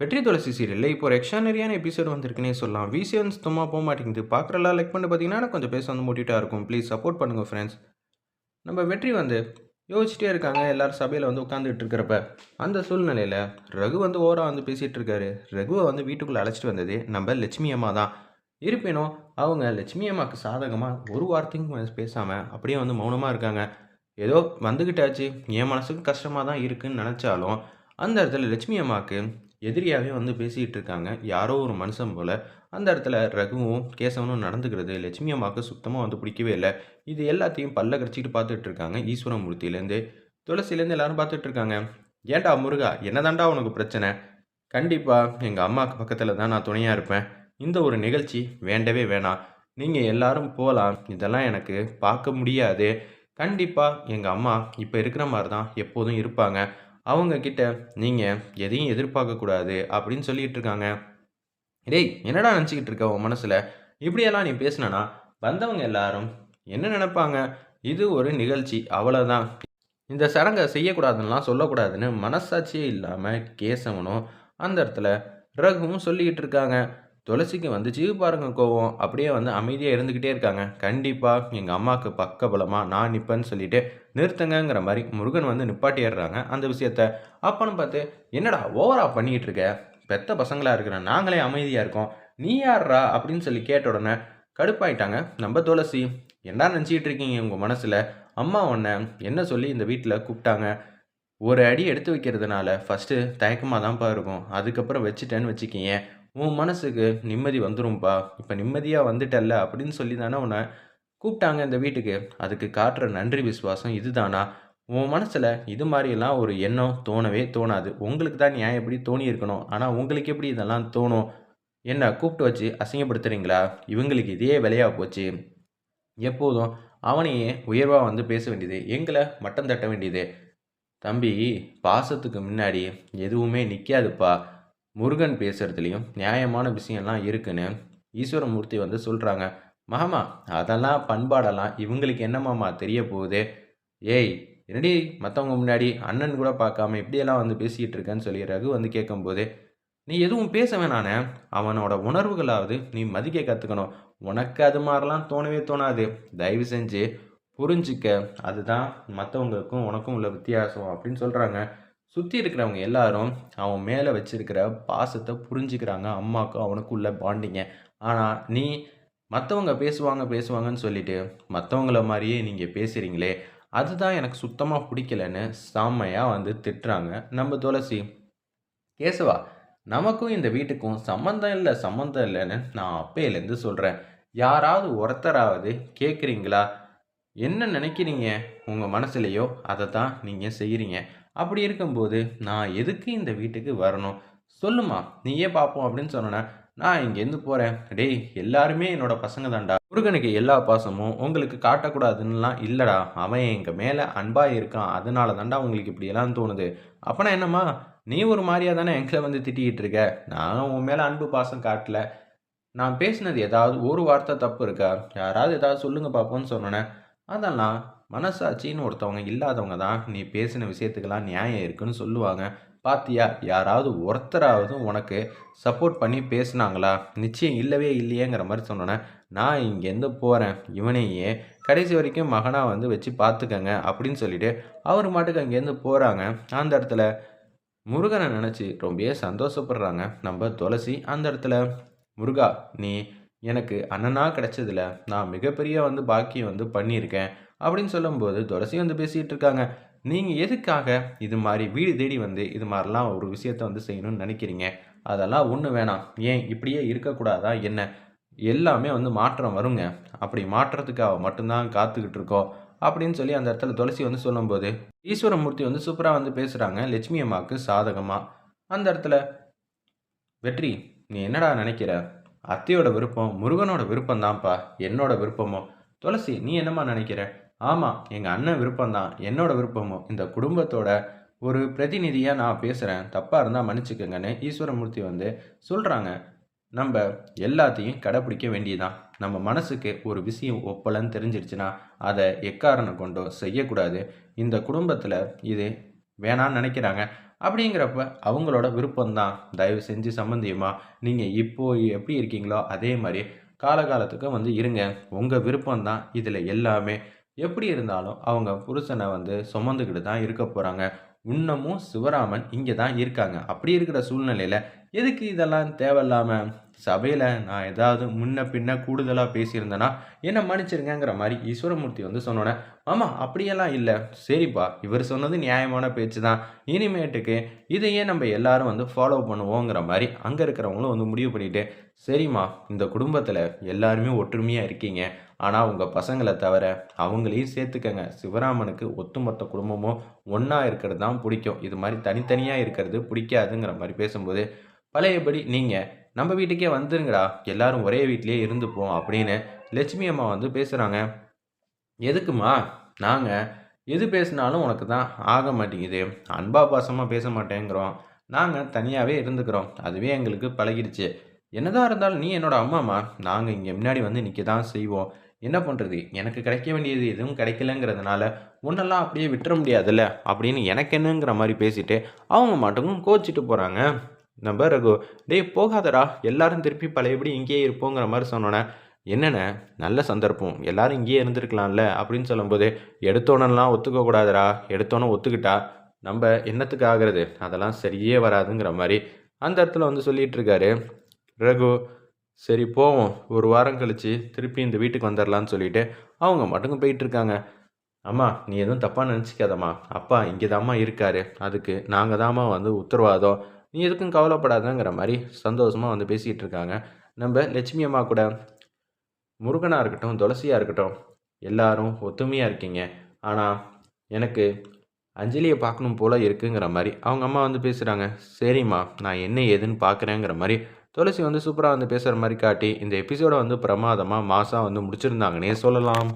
வெற்றி துளசி சீரியலில் இப்போ ஒரு எக்ஸ்ட்ரானரியான எபிசோட் வந்திருக்குன்னே சொல்லலாம். விசியன்ஸ் சுத்தமாக போக மாட்டேங்குது. பார்க்குறலாம் லைக் பண்ணி பார்த்தீங்கன்னா கொஞ்சம் பேச வந்து மூட்டிகிட்டா இருக்கும். ப்ளீஸ் சப்போர்ட் பண்ணுங்கள் ஃப்ரெண்ட்ஸ் நம்ம வெற்றி வந்து யோசிச்சிட்டே இருக்காங்க. எல்லாரும் சபையில் வந்து உட்காந்துட்டு இருக்கிறப்ப அந்த சூழ்நிலையில் ரகு வந்து ஓராக வந்து பேசிகிட்டு இருக்காரு. ரகுவை வந்து வீட்டுக்குள்ளே அழைச்சிட்டு வந்தது நம்ம லட்சுமி அம்மா தான். இருப்பினும் அவங்க லட்சுமி அம்மாவுக்கு சாதகமாக ஒரு வார்த்தையும் பேசாமல் அப்படியே வந்து மௌனமாக இருக்காங்க. ஏதோ வந்துக்கிட்டாச்சு என் மனசுக்கு கஷ்டமாக தான் இருக்குன்னு நினச்சாலும் அந்த இடத்துல லட்சுமி அம்மாவுக்கு எதிரியாகவே வந்து பேசிகிட்டு இருக்காங்க யாரோ ஒரு மனுஷன் போல். அந்த இடத்துல ரகுவும் கேசவனும் நடந்துக்கிறது. லட்சுமி அம்மாவுக்கு சுத்தமாக வந்து பிடிக்கவே இல்லை. இது எல்லாத்தையும் பல்ல கடிச்சிக்கிட்டு பார்த்துட்டு இருக்காங்க ஈஸ்வரமூர்த்தியிலேருந்து துளசிலேருந்து எல்லாரும் பார்த்துட்டு இருக்காங்க ஏன்டா முருகா என்னதான்டா உனக்கு பிரச்சனை? கண்டிப்பாக எங்கள் அம்மாவுக்கு பக்கத்தில் தான் நான் துணையாக இருப்பேன். இந்த ஒரு நிகழ்ச்சி வேண்டவே வேணாம். நீங்கள் எல்லாரும் போகலாம் இதெல்லாம் எனக்கு பார்க்க முடியாது. கண்டிப்பாக எங்கள் அம்மா இப்போ இருக்கிற மாதிரி தான் எப்போதும் இருப்பாங்க. அவங்க கிட்ட நீங்கள் எதையும் எதிர்பார்க்கக்கூடாது அப்படின்னு சொல்லிட்டு இருக்காங்க டேய் என்னடா நினச்சிக்கிட்டு இருக்க உன் மனசில்? இப்படியெல்லாம் நீ பேசினா வந்தவங்க எல்லாரும் என்ன நினைப்பாங்க? இது ஒரு நிகழ்ச்சி அவ்வளோதான் இந்த சடங்கை செய்யக்கூடாதுன்னெலாம் சொல்லக்கூடாதுன்னு மனசாட்சியே இல்லாமல் கேசவனும் அந்த இடத்துல ரகுவும் சொல்லிக்கிட்டு இருக்காங்க துளசிக்கு வந்துச்சு. பாருங்க கோவம். அப்படியே வந்து அமைதியாக இருந்துக்கிட்டே இருக்காங்க. கண்டிப்பாக எங்கள் அம்மாவுக்கு பக்கபலமாக நான் நிற்பேன்னு சொல்லிட்டு நிறுத்துங்கிற மாதிரி முருகன் வந்து நிப்பாட்டிடுறாங்க. அந்த விஷயத்த அப்பன்னு பார்த்து என்னடா ஓவரா பண்ணிக்கிட்டு இருக்க? பெத்த பசங்களாக இருக்கிற நாங்களே அமைதியாக இருக்கோம். நீ யார்ரா அப்படின்னு சொல்லி கேட்ட உடனே கடுப்பாயிட்டாங்க. நம்ம துளசி என்ன நினச்சிக்கிட்டு இருக்கீங்க உங்கள் மனசில்? அம்மா உன்னை என்ன சொல்லி இந்த வீட்டில் கூப்பிட்டாங்க? ஒரு அடி எடுத்து வைக்கிறதுனால ஃபஸ்ட்டு தயக்கமாக தான்ப்பா இருக்கும். அதுக்கப்புறம் வச்சுட்டேன்னு வச்சுக்கிங்க. உன் மனசுக்கு நிம்மதி வந்துடும்பா இப்போ நிம்மதியாக வந்துட்டல்ல அப்படின்னு சொல்லி தானே உன்னை கூப்பிட்டாங்க இந்த வீட்டுக்கு. அதுக்கு காட்டுற நன்றி விசுவாசம் இதுதானா? உன் மனசில் இது மாதிரியெல்லாம் ஒரு எண்ணம் தோணவே தோணாது. உங்களுக்கு தான் நியாயம் எப்படி தோணி இருக்கணும்? ஆனால் உங்களுக்கு எப்படி இதெல்லாம் தோணும்? என்ன கூப்பிட்டு வச்சு அசிங்கப்படுத்துறீங்களா? இவங்களுக்கு இதே விலையாக போச்சு. எப்போதும் அவனையே உயர்வாக வந்து பேச வேண்டியது எங்களை மட்டம் தட்ட வேண்டியது. தம்பி பாசத்துக்கு முன்னாடி எதுவுமே நிற்காதுப்பா முருகன் பேசுகிறதுலையும் நியாயமான விஷயம்லாம் இருக்குன்னு ஈஸ்வரமூர்த்தி வந்து சொல்கிறாங்க மாமா அதெல்லாம் பண்பாடெல்லாம் இவங்களுக்கு என்னமாமா தெரிய போகுது? ஏய் என்னடி மற்றவங்க முன்னாடி அண்ணன் கூட பார்க்காம இப்படியெல்லாம் வந்து பேசிகிட்டு இருக்கேன்னு சொல்லி ரகு வந்து கேட்கும்போது நீ எதுவும் பேச வேணானே அவனோட உணர்வுகளாவது நீ மதிக்க கற்றுக்கணும் உனக்கு அது மாதிரிலாம் தோணவே தோணாது. தயவு செஞ்சு புரிஞ்சிக்க அதுதான் மற்றவங்களுக்கும் உனக்கும் உள்ள வித்தியாசம் அப்படின்னு சொல்கிறாங்க சுற்றி இருக்கிறவங்க எல்லாரும் அவன் மேலே வச்சிருக்கிற பாசத்தை புரிஞ்சுக்கிறாங்க அம்மாவுக்கும் அவனுக்கும் உள்ள பாண்டிங்க ஆனால் நீ மற்றவங்க பேசுவாங்க பேசுவாங்கன்னு சொல்லிட்டு மற்றவங்கள மாதிரியே நீங்கள் பேசுகிறீங்களே அதுதான் எனக்கு சுத்தமாக பிடிக்கலன்னு செம்மையாக வந்து திட்டுறாங்க. நம்ம துளசி கேசவா நமக்கும் இந்த வீட்டுக்கும் சம்மந்தம் இல்லை சம்மந்தம் இல்லைன்னு நான் அப்பையிலேருந்து சொல்கிறேன் யாராவது ஒருத்தராவது கேட்குறீங்களா என்ன நினைக்கிறீங்க? உங்கள் மனசுலையோ அதை தான் நீங்கள் செய்கிறீங்க அப்படி இருக்கும்போது நான் எதுக்கு இந்த வீட்டுக்கு வரணும்? சொல்லுமா நீயே பார்ப்போம் அப்படின்னு சொன்னேன் நான் இங்கேருந்து போகிறேன் டேய் எல்லாருமே என்னோட பசங்க தான்டா முருகனுக்கு எல்லா பாசமும் உங்களுக்கு காட்டக்கூடாதுன்னுலாம் இல்லைடா. அவன் எங்கள் மேலே அன்பாக இருக்கான். அதனால தான்டா உங்களுக்கு இப்படியெல்லாம் தோணுது. அப்போனா என்னம்மா நீ ஒரு மாதிரியாக தானே எங்களை வந்து திட்டிக்கிட்டு இருக்க? நான் உன் மேலே அன்பு பாசம் காட்டல. நான் பேசினது ஏதாவது ஒரு வார்த்தை தப்பு இருக்கா? யாராவது ஏதாவது சொல்லுங்க பார்ப்போன்னு சொன்னேன் அதெல்லாம் மனசாட்சின்னு ஒருத்தவங்க இல்லாதவங்க தான் நீ பேசின விஷயத்துக்கெல்லாம் நியாயம் இருக்குன்னு சொல்லுவாங்க. பாத்தியா யாராவது ஒருத்தராவது உனக்கு சப்போர்ட் பண்ணி பேசுனாங்களா? நிச்சயம் இல்லவே இல்லையேங்கிற மாதிரி சொன்னோன்னே நான் இங்கேருந்து போகிறேன் இவனையே கடைசி வரைக்கும் மகனாக வந்து வச்சு பார்த்துக்கங்க அப்படின்னு சொல்லிட்டு அவர் மாட்டுக்கு அங்கேருந்து போகிறாங்க அந்த இடத்துல முருகனை நினச்சி ரொம்பவே சந்தோஷப்படுறாங்க. நம்ம துளசி அந்த இடத்துல முருகா நீ எனக்கு அண்ணனாக கிடச்சதில் நான் மிகப்பெரிய வந்து பாக்கியம் வந்து பண்ணியிருக்கேன் அப்படின்னு சொல்லும்போது துளசி வந்து பேசிகிட்டு இருக்காங்க. நீங்கள் எதுக்காக இது மாதிரி வீடு தேடி வந்து இது மாதிரிலாம் ஒரு விஷயத்த வந்து செய்யணும்னு நினைக்கிறீங்க? அதெல்லாம் ஒன்று வேணாம். ஏன் இப்படியே இருக்கக்கூடாதா என்ன? எல்லாமே வந்து மாற்றம் வருங்க. அப்படி மாற்றத்துக்காக மட்டும்தான் காத்துக்கிட்டு இருக்கோம் அப்படின்னு சொல்லி அந்த இடத்துல துளசி வந்து சொல்லும்போது ஈஸ்வரமூர்த்தி வந்து சூப்பராக வந்து பேசுகிறாங்க லட்சுமி அம்மாவுக்கு சாதகமாக அந்த இடத்துல வெற்றி நீ என்னடா நினைக்கிற? அத்தையோட விருப்பம் முருகனோட விருப்பம் தான்ப்பா என்னோட விருப்பமோ? துளசி நீ என்னம்மா நினைக்கிற? ஆமாம் எங்கள் அண்ணன் விருப்பம்தான் என்னோட விருப்பமோ? இந்த குடும்பத்தோட ஒரு பிரதிநிதியாக நான் பேசுகிறேன் தப்பாக இருந்தால் மன்னிச்சுக்கோங்கன்னு ஈஸ்வரமூர்த்தி வந்து சொல்கிறாங்க நம்ம எல்லாத்தையும் கடைப்பிடிக்க வேண்டியதான் நம்ம மனசுக்கு ஒரு விஷயம் ஒப்பலன்னு தெரிஞ்சிருச்சுன்னா அதை எக்காரணம் கொண்டோ செய்யக்கூடாது. இந்த குடும்பத்தில் இது வேணான்னு நினைக்கிறாங்க. அப்படிங்கிறப்ப அவங்களோட விருப்பம்தான். தயவு செஞ்சு சம்மந்தியமா நீங்கள் இப்போ எப்படி இருக்கீங்களோ அதே மாதிரி காலகாலத்துக்கு வந்து இருங்க. உங்கள் விருப்பம்தான் இதில் எல்லாமே. எப்படி இருந்தாலும் அவங்க புருஷனை வந்து சுமந்துக்கிட்டு தான் இருக்க போகிறாங்க இன்னமும் சிவராமன் இங்கே தான் இருக்காங்க. அப்படி இருக்கிற சூழ்நிலையில் எதுக்கு இதெல்லாம் தேவையில்லாமல் சபையில் நான் ஏதாவது முன்ன பின்ன கூடுதலாக பேசியிருந்தேன்னா என்ன மன்னிச்சிருங்கிற மாதிரி ஈஸ்வரமூர்த்தி வந்து சொன்னோன்னே ஆமாம் அப்படியெல்லாம் இல்லை. சரிப்பா இவர் சொன்னது நியாயமான பேச்சு தான் இனிமேட்டுக்கு இதையே நம்ம எல்லாரும் வந்து ஃபாலோ பண்ணுவோங்கிற மாதிரி அங்கே இருக்கிறவங்களும் வந்து முடிவு பண்ணிட்டு சரிம்மா இந்த குடும்பத்தில் எல்லாருமே ஒற்றுமையாக இருக்கீங்க. ஆனால் உங்கள் பசங்களை தவிர அவங்களையும் சேர்த்துக்கங்க. சிவராமனுக்கு ஒட்டுமொத்த குடும்பமும் ஒன்றா இருக்கிறது தான் பிடிக்கும். இது மாதிரி தனித்தனியாக இருக்கிறது பிடிக்காதுங்கிற மாதிரி பேசும்போது பழையபடி நீங்கள் நம்ம வீட்டுக்கே வந்துருங்கடா எல்லாரும் ஒரே வீட்லேயே இருந்துப்போம் அப்படின்னு லட்சுமி அம்மா வந்து பேசுகிறாங்க எதுக்குமா நாங்கள் எது பேசினாலும் உனக்கு தான் ஆக மாட்டேங்குது. அன்பா பாசமாக பேச மாட்டேங்கிறோம். நாங்கள் தனியாகவே இருந்துக்கிறோம். அதுவே எங்களுக்கு பழகிடுச்சு. என்னதான் இருந்தாலும் நீ என்னோட அம்மாம்மா. நாங்கள் இங்கே முன்னாடி வந்து நிற்க தான் செய்வோம். என்ன பண்ணுறது எனக்கு கிடைக்க வேண்டியது எதுவும் கிடைக்கலங்கிறதுனால ஒன்றெல்லாம் அப்படியே விட்டுற முடியாதுல்ல? அப்படின்னு எனக்கு என்னங்கிற மாதிரி பேசிட்டு அவங்க மட்டும் கோச்சிட்டு போகிறாங்க நம்ம ரகு டேய் போகாதடா. எல்லாரும் திருப்பி பழையபடி இங்கேயே இருப்போங்கிற மாதிரி சொன்னோன்னே என்னென்ன நல்ல சந்தர்ப்பம். எல்லாரும் இங்கேயே இருந்திருக்கலாம்ல? அப்படின்னு சொல்லும்போது எடுத்தோன்னெல்லாம் ஒத்துக்கக்கூடாதுடா எடுத்தோன்னே ஒத்துக்கிட்டா நம்ம என்னத்துக்கு ஆகிறது? அதெல்லாம் சரியே வராதுங்கிற மாதிரி. அந்த இடத்துல வந்து சொல்லிட்டு இருக்காரு. ரகு சரி போவோம். ஒரு வாரம் கழித்து திருப்பி இந்த வீட்டுக்கு வந்துடலான்னு சொல்லிட்டு அவங்க மட்டும் போயிட்டு இருக்காங்க. அம்மா நீ எதுவும் தப்பாக நினச்சிக்காதம்மா. அப்பா இங்கே தாம்மா இருக்காரு. அதுக்கு நாங்கள் தாம்மா வந்து உத்தரவாதம். நீ எதுக்கும் கவலைப்படாதங்கிற மாதிரி சந்தோஷமாக வந்து பேசிகிட்டு இருக்காங்க நம்ம லட்சுமி அம்மா கூட முருகனாக இருக்கட்டும் துளசியாக இருக்கட்டும் எல்லாரும் ஒத்துமையாக இருக்கீங்க. ஆனால் எனக்கு அஞ்சலியை பார்க்கணும் போல் இருக்குங்கிற மாதிரி அவங்க அம்மா வந்து பேசுகிறாங்க சரிம்மா நான் என்ன ஏதுன்னு பார்க்குறேங்கிற மாதிரி துளசி வந்து சூப்பராக வந்து பேசுகிற மாதிரி காட்டி இந்த எபிசோடை வந்து பிரமாதமாக மாதம் வந்து முடிச்சிருந்தாங்கன்னே சொல்லலாம்.